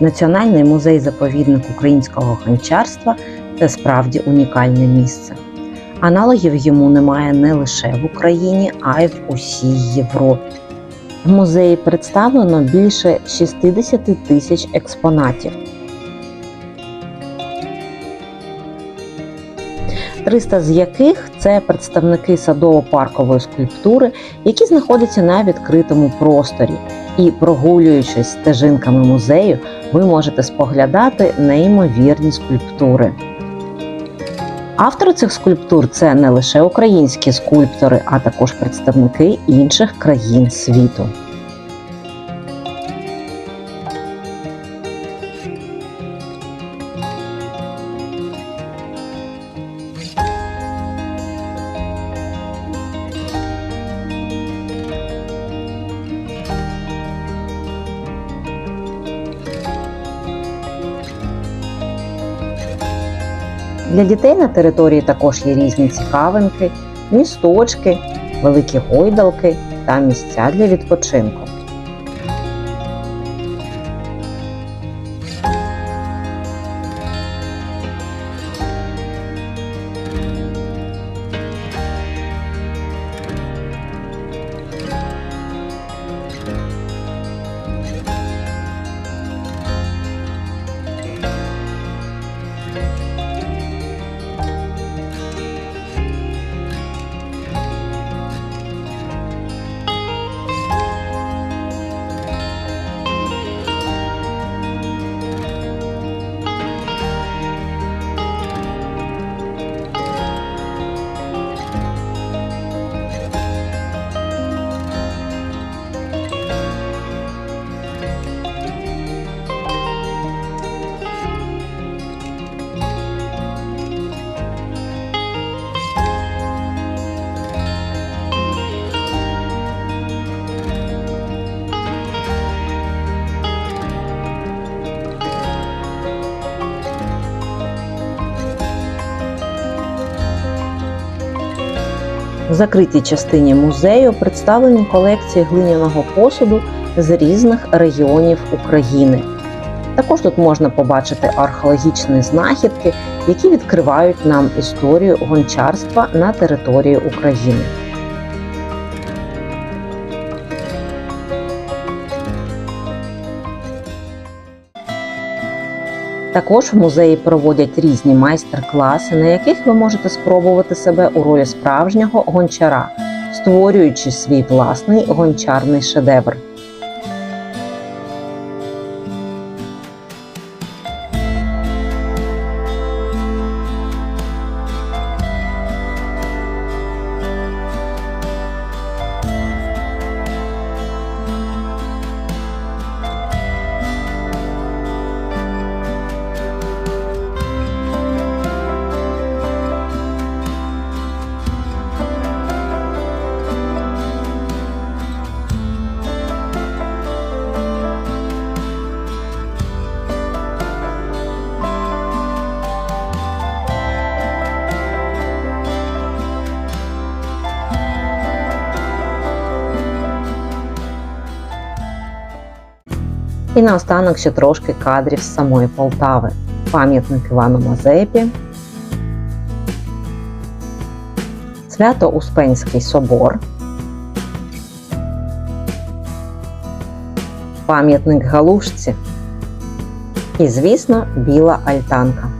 Національний музей-заповідник українського гончарства це справді унікальне місце. Аналогів йому немає не лише в Україні, а й в усій Європі. В музеї представлено більше 60 тисяч експонатів. 300 з яких це представники садово-паркової скульптури, які знаходяться на відкритому просторі. І прогулюючись стежинками музею, ви можете споглядати неймовірні скульптури. Автори цих скульптур це не лише українські скульптори, а також представники інших країн світу. Для дітей на території також є різні цікавинки, місточки, великі гойдалки та місця для відпочинку. В закритій частині музею представлені колекції глиняного посуду з різних регіонів України. Також тут можна побачити археологічні знахідки, які відкривають нам історію гончарства на території України. Також в музеї проводять різні майстер-класи, на яких ви можете спробувати себе у ролі справжнього гончара, створюючи свій власний гончарний шедевр. І наостанок ще трошки кадрів з самої Полтави. Пам'ятник Івану Мазепі, Свято-Успенський собор, пам'ятник Галушці і, звісно, Біла Альтанка.